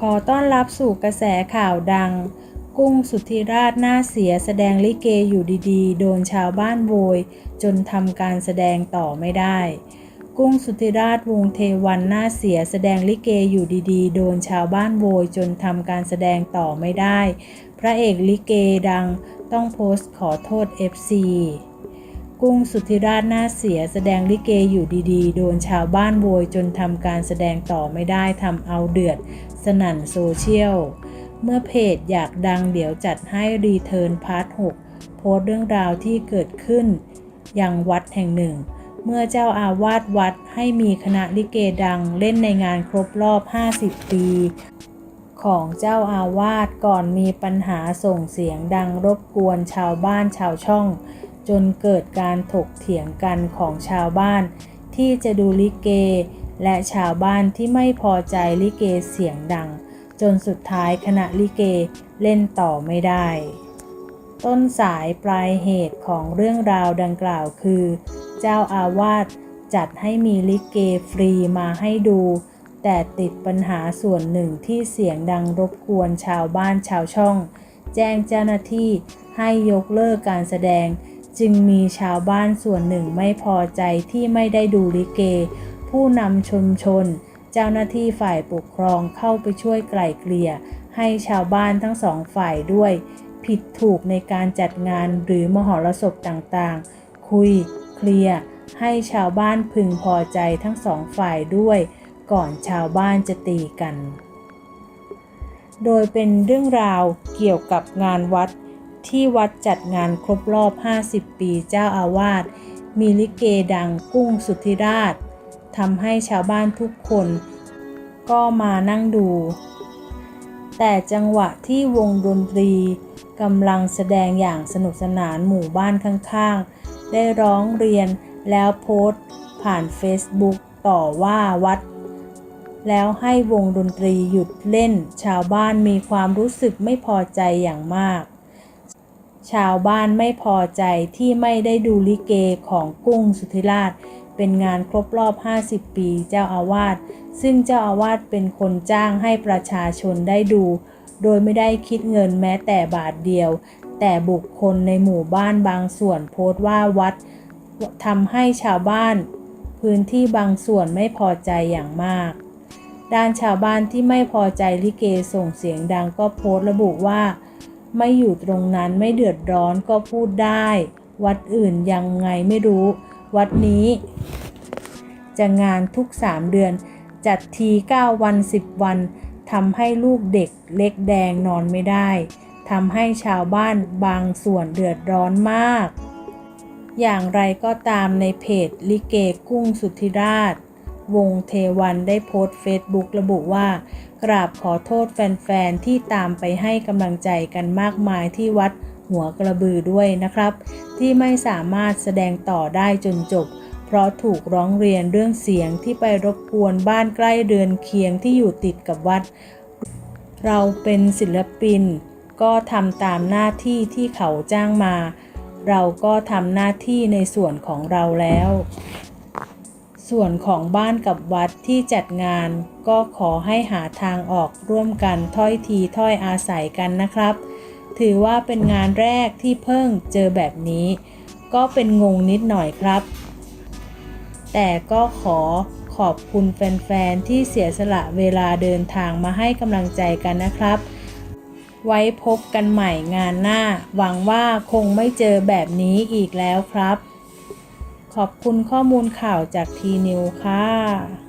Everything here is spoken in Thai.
ขอต้อนรับสู่กระแสข่าวดัง กุ้งสุทธิราชหน้าเสียแสดงลิเกอยู่ดีๆ โดนชาวบ้านโวย จนทำการแสดงต่อไม่ได้ กุ้งสุทธิราชวงเทวันหน้าเสียแสดงลิเกอยู่ดีๆ โดนชาวบ้านโวย จนทำการแสดงต่อไม่ได้ พระเอกลิเกดังต้องโพสต์ขอโทษ FC กุ้งสุทธิราชหน้าเสียแสดงลิเกอยู่ดีๆ โดนชาวบ้านโวยจนทำการแสดงต่อไม่ได้ทำเอาเดือด สนั่นโซเชียล เมื่อเพจอยากดังเดี๋ยวจัดให้รีเทิร์นพาร์ท 6 โพสต์เรื่องราวที่เกิดขึ้น ยังวัดแห่งหนึ่ง เมื่อเจ้าอาวาสวัดให้มีคณะลิเกดังเล่นในงานครบรอบ 50 ปีของเจ้าอาวาสก่อนมีปัญหาส่งเสียงดังรบกวนชาวบ้านชาวช่อง จนเกิดการถกเถียงกันของชาวบ้าน ที่จะดูลิเก และชาวบ้านที่ไม่พอใจลิเกเสียงดัง จนสุดท้ายคณะลิเกเล่นต่อไม่ได้ ต้นสายปลายเหตุของเรื่องราวดังกล่าวคือ เจ้าอาวาสจัดให้มีลิเกฟรีมาให้ดู แต่ติดปัญหาส่วนหนึ่งที่เสียงดังรบกวนชาวบ้านชาวช่อง แจ้งเจ้าหน้าที่ให้ยกเลิกการแสดง จึงมีชาวบ้านส่วนหนึ่งไม่พอใจที่ไม่ได้ดูลิเก ผู้นำชุมชน เจ้าหน้าที่ฝ่ายปกครองเข้าไปช่วยไกล่เกลี่ย ให้ชาวบ้านทั้งสองฝ่ายด้วย ผิดถูกในการจัดงานหรือมหรสพต่างๆ คุย เคลียร์ให้ชาวบ้านพึงพอใจทั้งสองฝ่ายด้วย ก่อนชาวบ้านจะตีกัน โดยเป็นเรื่องราวเกี่ยวกับงานวัด ที่วัดจัดงานครบรอบ 50 ปีเจ้าอาวาส มีลิเกดังกุ้งสุธิราชทำให้ชาวบ้านทุกคนก็มานั่งดู แต่จังหวะที่วงดนตรีกำลังแสดงอย่างสนุกสนานหมู่บ้านข้างๆ ได้ร้องเรียนแล้วโพสต์ ผ่าน Facebook ต่อว่าวัด แล้วให้วงดนตรีหยุดเล่น ชาวบ้านมีความรู้สึกไม่พอใจอย่างมาก ชาวบ้านไม่พอใจที่ไม่ได้ดูลิเกของกุ้งสุธิราช เป็นงานครบรอบ 50 ปีเจ้าอาวาส ซึ่งเจ้าอาวาสเป็นคนจ้างให้ประชาชนได้ดู โดยไม่ได้คิดเงินแม้แต่บาทเดียว แต่บุคคลในหมู่บ้านบางส่วนโพสต์ว่าวัดทำให้ชาวบ้านพื้นที่บางส่วนไม่พอใจอย่างมาก ด้านชาวบ้านที่ไม่พอใจลิเกส่งเสียงดังก็โพสต์ระบุว่า ไม่อยู่ตรงนั้นไม่เดือดร้อนก็พูดได้ วัดอื่นยังไงไม่รู้ วัดนี้ จะงานทุก3เดือน จัดที 9 วัน 10 วันทำให้ลูกเด็กเล็กแดงนอนไม่ได้ทำให้ชาวบ้านบางส่วนเดือดร้อนมาก อย่างไรก็ตามในเพจลิเกกุ้งสุทธิราช วงเทวันได้โพสต์เฟซบุ๊กระบุว่า กราบขอโทษแฟนๆ ที่ตามไปให้กำลังใจกันมากมายที่วัดหัวกระบือด้วยนะครับ ที่ไม่สามารถแสดงต่อได้จนจบ เพราะถูกร้องเรียนเรื่องเสียงที่ไปรบกวนบ้านใกล้เรือนเคียงที่อยู่ติดกับวัด เราเป็นศิลปิน ก็ทำตามหน้าที่ที่เขาจ้างมา เราก็ทำหน้าที่ในส่วนของเราแล้ว ส่วนของบ้านกับวัดที่จัดงาน ก็ขอให้หาทางออกร่วมกันถ้อยทีถ้อยอาศัยกันนะครับ ถือว่าเป็นงานแรกที่เพิ่งเจอแบบนี้ ก็เป็นงงนิดหน่อยครับ แต่ก็ขอขอบคุณแฟนๆ ที่เสียสละเวลาเดินทางมาให้กำลังใจกันนะครับ ไว้พบกันใหม่งานหน้า หวังว่าคงไม่เจอแบบนี้อีกแล้วครับ ขอบคุณข้อมูลข่าวจากทีนิวค่ะ